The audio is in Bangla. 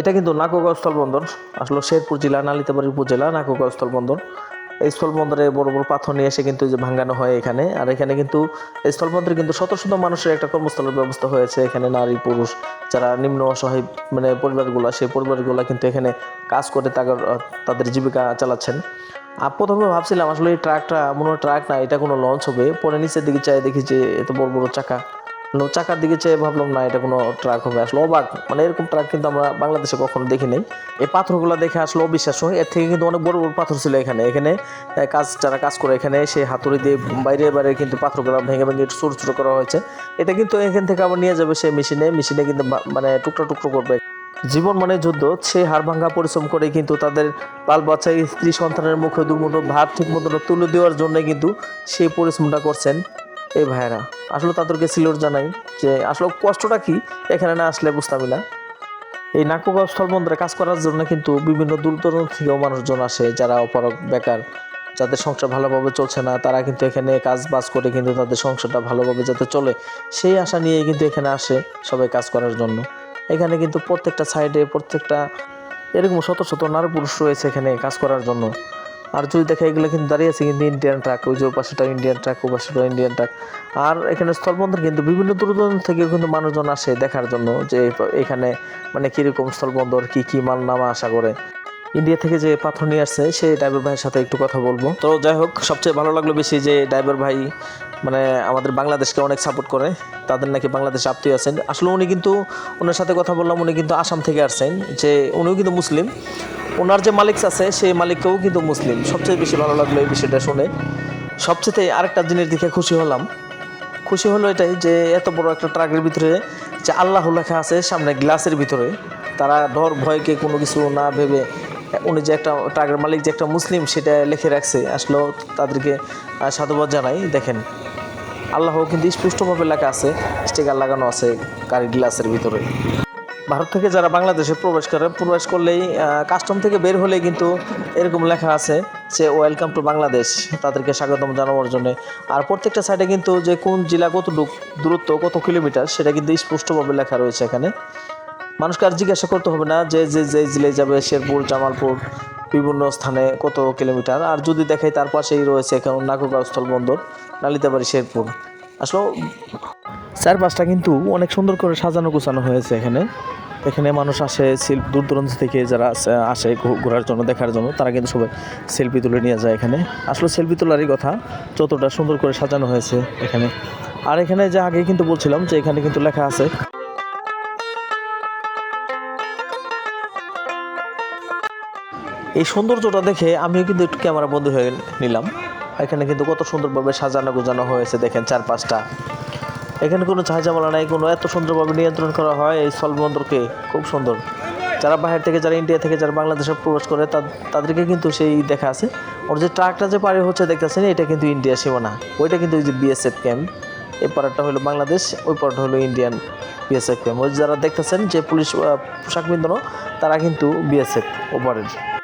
এটা কিন্তু নাকুগা স্থলবন্দর আসলে শেরপুর জেলা, নালিতাবাড়ি উপজেলা নাকুগা স্থলবন্দর এই স্থলবন্দরে বড় বড় পাথর নিয়ে এসে কিন্তু যে ভাঙ্গানো হয় এখানে। আর এখানে কিন্তু এই স্থলবন্দরে কিন্তু শত শত মানুষের একটা কর্মস্থলের ব্যবস্থা হয়েছে। এখানে নারী, পুরুষ যারা নিম্ন অসহায় মানে পরিবারগুলো, সেই পরিবারগুলো কিন্তু এখানে কাজ করে তাদের তাদের জীবিকা চালাচ্ছেন। আর প্রথমে ভাবছিলাম আসলে এই ট্রাকটা, মনে ট্রাক না, এটা কোনো লঞ্চ হবে। পরে নিচের দিকে চাই দেখি যে এত বড় বড় চাকা চাকার দিকে চেয়ে ভাবলাম, না, এটা কোনো ট্রাক হবে। আসলে অবাক মানে এরকম ট্রাক কিন্তু আমরা বাংলাদেশে কখনো দেখি নাই। এই পাথরগুলো দেখে আসলে অবিশ্বাস্য। এর থেকে কিন্তু অনেক বড় বড় পাথর ছিল এখানে। এখানে কাজ, যারা কাজ করে এখানে, সেই হাতুড়ি দিয়ে বাইরে বাইরে কিন্তু পাথরগুলো ভেঙে ভেঙে ছোটো ছোটো করা হয়েছে। এটা কিন্তু এখান থেকে আবার নিয়ে যাবে সেই মেশিনে। মেশিনে কিন্তু মানে টুকরো টুকরো করবে। জীবন মানে যুদ্ধ। সে হাড় ভাঙ্গা পরিশ্রম করে কিন্তু তাদের বাল বাচ্চা স্ত্রী সন্তানের মুখে দুমুঠো ভাত ঠিক মতো তুলে দেওয়ার জন্য কিন্তু সেই পরিশ্রমটা করছেন। এই ভাইয়েরা আসলে তাদেরকে সিলোর জানাই যে আসলে কষ্টটা কি? এখানে না আসলে বুঝতামই না এই নাকুগা স্থলবন্দরে কাজ করার জন্য কিন্তু বিভিন্ন দূর দূরান্ত থেকেও মানুষজন আসে যারা অপারক বেকার। যাদের সংসার ভালোভাবে চলছে না, তারা কিন্তু এখানে কাজ বাজ করে কিন্তু তাদের সংসারটা ভালোভাবে যাতে চলে। সেই আশা নিয়ে কিন্তু এখানে আসে সবাই কাজ করার জন্য। এখানে কিন্তু প্রত্যেকটা সাইডে প্রত্যেকটা, এরকম শত শত নারী পুরুষ রয়েছে এখানে কাজ করার জন্য। আর যদি দেখে এগুলো কিন্তু দাঁড়িয়ে আছে কিন্তু ইন্ডিয়ান ট্রাক ওই যে পাশেটা ইন্ডিয়ান ট্রাক ওই পাশেটা ইন্ডিয়ান ট্রাক আর এখানে স্থলবন্দর কিন্তু বিভিন্ন দূর দূরান্ত থেকে কিন্তু মানুষজন আসে দেখার জন্য যে এখানে মানে কীরকম স্থলবন্দর, কি কি মাল নামা আশা করে। ইন্ডিয়া থেকে যে পাথর নিয়ে আসছে, সেই ড্রাইভার ভাইয়ের সাথে একটু কথা বলব। তো যাই হোক, সবচেয়ে ভালো লাগল বেশি যে ড্রাইভার ভাই মানে আমাদের বাংলাদেশকে অনেক সাপোর্ট করে। তাদের নাকি বাংলাদেশ আত্মীয় আছেন। আসলে উনি কিন্তু ওনার সাথে কথা বললাম, উনি কিন্তু আসাম থেকে আসছেন, যে উনিও কিন্তু মুসলিম। ওনার যে মালিক আছে, সেই মালিককেও কিন্তু মুসলিম। সবচেয়ে বেশি ভালো লাগল এই বিষয়টা শুনে। সবচেয়ে আরেকটা জিনিস দেখে খুশি হলাম। খুশি হলো এটাই যে, এত বড় একটা ট্রাকের ভিতরে যে আল্লাহ লেখা আছে, সামনে গ্লাসের ভিতরে। তারা ডর ভয়কে কোনো কিছু না ভেবে উনি যে একটা ট্রাকের মালিক, যে একটা মুসলিম, সেটা লিখে রাখছে। আসলেও তাদেরকে সাধুবাদ জানাই। দেখেন আল্লাহ কিন্তু স্পষ্টভাবে লেখা আছে, স্টিকার লাগানো আছে গাড়ির গ্লাসের ভিতরে। ভারত থেকে যারা বাংলাদেশে প্রবেশ করে, প্রবেশ করলেই কাস্টম থেকে বের হলেই কিন্তু এরকম লেখা আছে যে ওয়েলকাম টু বাংলাদেশ তাদেরকে স্বাগতম জানানোর জন্য। আর প্রত্যেকটা সাইডে কিন্তু যে, কোন জেলা কত দূরত্ব, কত কিলোমিটার, সেটা কিন্তু স্পষ্টভাবে লেখা রয়েছে এখানে। মানুষকে আর জিজ্ঞাসা করতে হবে না যে যে যে জেলায় যাবে, শেরপুর, জামালপুর, বিভিন্ন স্থানে কত কিলোমিটার। আর যদি দেখাই তার পাশেই রয়েছে এখন নাকুগাঁও স্থলবন্দর নালিতাবাড়ি শেরপুর। আসলে চারপাশটা কিন্তু অনেক সুন্দর করে সাজানো গোছানো হয়েছে এখানে। এখানে মানুষ আসে শিল্প, দূর দূরান্ত থেকে যারা আসে- ঘোরার জন্য, দেখার জন্য, তারা কিন্তু সবাই সেলফি তুলে নিয়ে যায় এখানে। আসলে সেলফি তোলারই কথা, যতটা সুন্দর করে সাজানো হয়েছে এখানে। আর এখানে যে আগে কিন্তু বলছিলাম যে এখানে কিন্তু লেখা আছে, এই সৌন্দর্যটা দেখে আমিও কিন্তু একটু ক্যামেরা বন্দী হয়ে নিলাম। এখানে কিন্তু কত সুন্দরভাবে সাজানো গোজানো হয়েছে, দেখেন চারপাশটা। এখানে কোনো ঝাঁঝামালা নাই, কোনো এত সুন্দরভাবে নিয়ন্ত্রণ করা হয় এই স্থলবন্দরকে খুব সুন্দর। যারা বাইরে থেকে, যারা ইন্ডিয়া থেকে, যারা বাংলাদেশে প্রবেশ করে তাদেরকে কিন্তু সেই দেখা আছে। ওর যে ট্রাকটা যে পারে হচ্ছে দেখতেছেন, এটা কিন্তু ইন্ডিয়া সীমানা। ওইটা কিন্তু ওই যে বিএসএফ ক্যাম্প এই পাড়াটা হলো বাংলাদেশ, ওই পাড়াটা হলো ইন্ডিয়ান বিএসএফ ক্যাম্প ওই যারা দেখতেছেন যে পুলিশ পোশাক বিন্দন তারা কিন্তু বিএসএফ ওপারের।